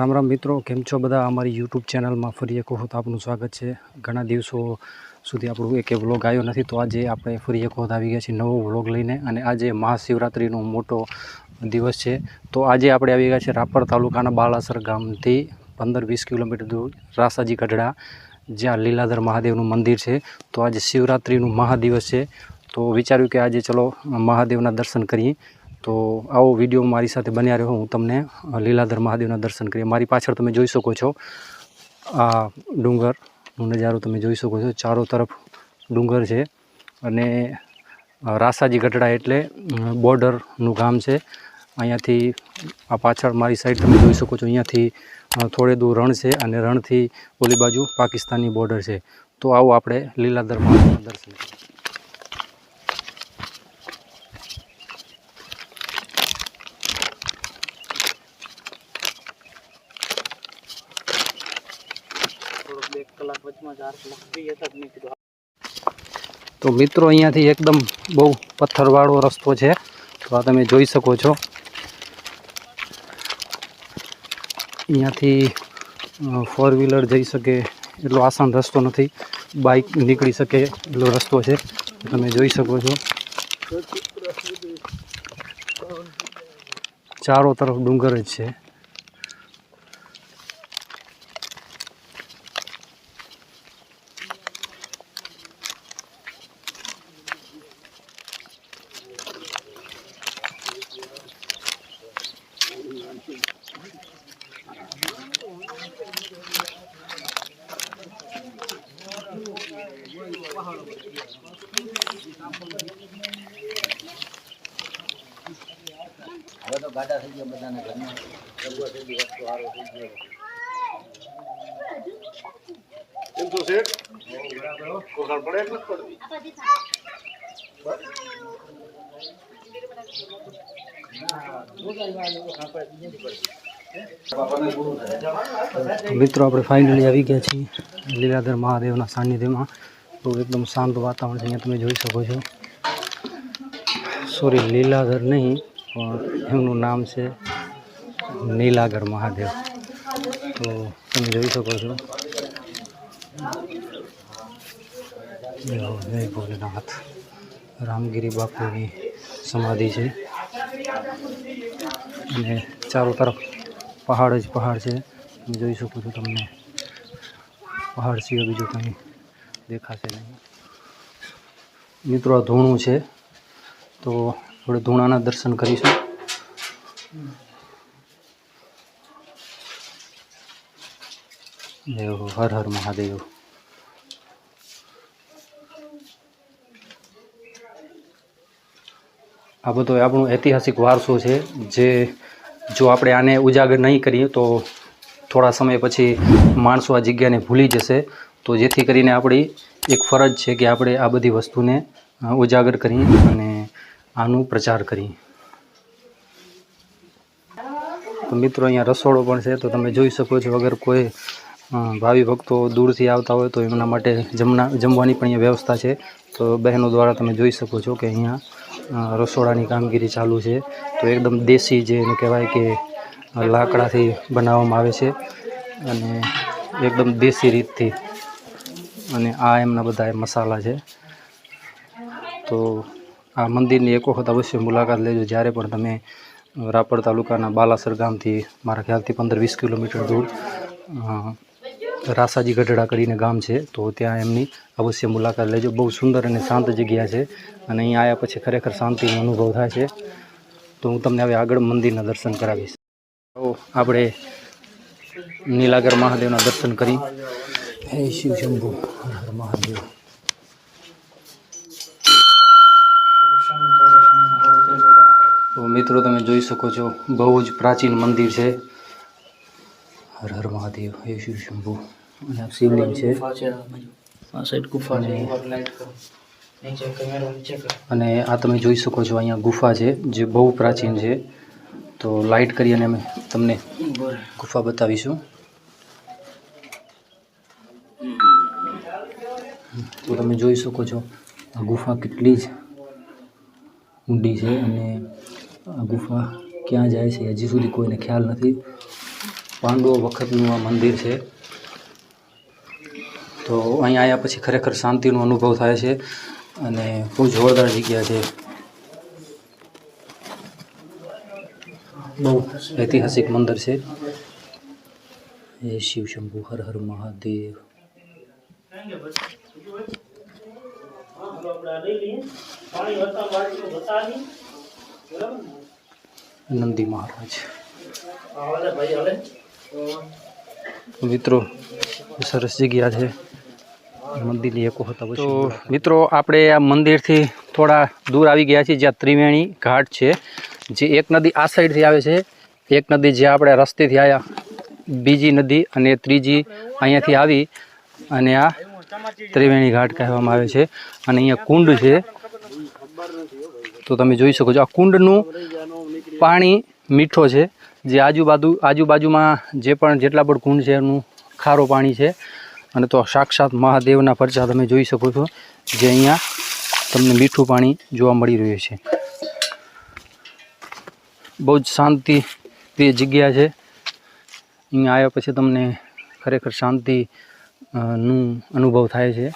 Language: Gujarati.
રામ રામ મિત્રો, કેમ છો બધા? અમારી યુટ્યુબ ચેનલમાં ફરી એક વખત આપનું સ્વાગત છે. ઘણા દિવસો સુધી આપણું એક વ્લોગ આવ્યો નથી, તો આજે આપણે ફરી એક વખત આવી ગયા છીએ નવો વ્લોગ લઈને. અને આજે મહાશિવરાત્રિનો મોટો દિવસ છે. તો આજે આપણે આવી ગયા છીએ રાપર તાલુકાના બાલાસર ગામથી પંદર વીસ કિલોમીટર દૂર રાસાજી ગઢડા, જ્યાં લીલાધર મહાદેવનું મંદિર છે. તો આજે શિવરાત્રિનું મહાદિવસ છે. તો વિચાર્યું કે આજે ચલો મહાદેવના દર્શન કરીએ. તો આવો વીડિયો મારી સાથે બન્યા રહ્યો હું તમને લીલાધર મહાદેવના દર્શન કરીએ. મારી પાછળ તમે જોઈ શકો છો, આ ડુંગરનો નજારો તમે જોઈ શકો છો. ચારો તરફ ડુંગર છે અને રાસાજી ગઢડા એટલે બોર્ડરનું ગામ છે. અહીંયાથી આ પાછળ મારી સાઈડ તમે જોઈ શકો છો. અહીંયાથી થોડે દૂર રણ છે અને રણથી ઓલી બાજુ પાકિસ્તાનની બોર્ડર છે. તો આવો આપણે લીલાધર મહાદેવના દર્શન કરીએ. તો મિત્રો, અહીંયાથી એકદમ બહુ પથ્થરવાળો રસ્તો છે. તો આ તમે જોઈ શકો છો. અહીંયાથી ફોર વ્હીલર જઈ શકે એટલો આસાન રસ્તો નથી. બાઇક નીકળી શકે એટલો રસ્તો છે. તમે જોઈ શકો છો. ચારો તરફ ડુંગર જ છે. હવે તો ગાડા થઈ ગયા બધાને ઘરમાં. સગવડ થઈ ગઈ વસ્તુ સારો થઈ ગયો. કેમ છો શેઠ? કોકણ પડે કે પડતી? મિત્રો આપણે ફાઇનલી આવી ગયા છીએ લીલાધર મહાદેવના સાનિધ્યમાં. તો એકદમ શાંત વાતાવરણ છે, અહીંયા તમે જોઈ શકો છો. સોરી લીલાધર નહીં, પણ એમનું નામ છે નીલાગર મહાદેવ. તો તમે જોઈ શકો છો. જય ભોલેનાથ. રામગીરી બાપુની સમાધિ છે. અને ચારો તરફ પહાડ જ પહાડ છે. તમે જોઈ શકો છો તમને. પહાડ સિવાય બીજું કંઈ દેખાશે નહીં. મિત્રો, આ ધૂણું છે. તો આપણે ધૂણાના દર્શન કરીશું. હર હર મહાદેવ. આ બધો આપણો ઐતિહાસિક વારસો છે, જે જો આપણે આને ઉજાગર નહીં કરીએ, તો થોડા સમય પછી માણસો આ જગ્યાને ભૂલી જશે. તો જેથી કરીને આપણી એક ફરજ છે કે આપણે આ બધી વસ્તુને ઉજાગર કરી અને આનું પ્રચાર કરી તો મિત્રો, અહીંયા રસોડો પણ છે, તો તમે જોઈ શકો છો, અગર કોઈ ભાવિ ભક્તો દૂરથી આવતા હોય તો એમના માટે જમના, જમવાની પણ અહીંયા વ્યવસ્થા છે. તો બહેનો દ્વારા તમે જોઈ શકો છો કે અહીંયા રસોડાની કામગીરી ચાલુ છે. તો એકદમ દેશી જે એને કહેવાય કે લાકડાથી બનાવવામાં આવે છે અને એકદમ દેશી રીતથી અને આ એમના બધા મસાલા છે. તો આ મંદિરની એક વખત અવશ્ય મુલાકાત લેજો જ્યારે પણ તમે રાપર તાલુકાના બાલાસર ગામથી, મારા ખ્યાલથી પંદર વીસ કિલોમીટર દૂર રાસાજી ગઢડા કરીને ગામ છે, તો ત્યાં એમની અવશ્ય મુલાકાત લેજો. બહુ સુંદર અને શાંત જગ્યા છે અને અહીં આવ્યા પછી ખરેખર શાંતિનો અનુભવ થાય છે. તો હું તમને હવે આગળ મંદિરના દર્શન કરાવીશ. આપણે નીલાગર મહાદેવના દર્શન કરી હે શિવ શંભુ હર હર મહાદેવ તો મિત્રો તમે જોઈ શકો છો બહુ જ પ્રાચીન મંદિર છે હર હર મહાદેવ હે શિવ શંભુ અને આ શિવલિંગ છે આ સાઈડ ગુફા છે અને આ તમે જોઈ શકો છો અહીંયા ગુફા છે જે બહુ પ્રાચીન છે તો લાઇટ કરી અને અમે તમને ગુફા બતાવીશું તો તમે જોઈ શકો છો, આ ગુફા કેટલી જ ઊંડી છે અને આ ગુફા ક્યાં જાય છે હજી સુધી કોઈને ખ્યાલ નથી. પાંડવો વખતનું આ મંદિર છે. તો અહીંયા આવ્યા પછી ખરેખર શાંતિનો અનુભવ થાય છે અને બહુ જોરદાર જગ્યા છે. બહુ ઐતિહાસિક મંદિર છે. એ શિવ શંભુ, હર હર મહાદેવ. નંદી મહારાજ. મિત્રો સરસ જગ્યા છે. મંદિર એક વખત તો મિત્રો આપણે આ મંદિરથી થોડા દૂર આવી ગયા છીએ જ્યાં ત્રિવેણી ઘાટ છે. જે એક નદી આ સાઈડથી આવે છે. એક નદી જે આપણે રસ્તેથી આવ્યા બીજી નદી અને ત્રીજી અહીંયાથી આવી. અને આ ત્રિવેણી ઘાટ કહેવામાં આવે છે અને અહીંયા કુંડ છે. તો તમે જોઈ શકો છો, આ કુંડનું પાણી મીઠો છે. જે આજુબાજુ, આજુબાજુમાં જે પણ જેટલા પણ કુંડ છે, એનું ખારું પાણી છે. અને તો સાક્ષાત મહાદેવના પરચા તમે જોઈ શકો છો, જે અહીંયા તમને મીઠું પાણી જોવા મળી રહ્યું છે. બહુ જ શાંતિ જગ્યા છે. અહીંયા આવ્યા પછી તમને ખરેખર શાંતિ નું અનુભવ થાય છે.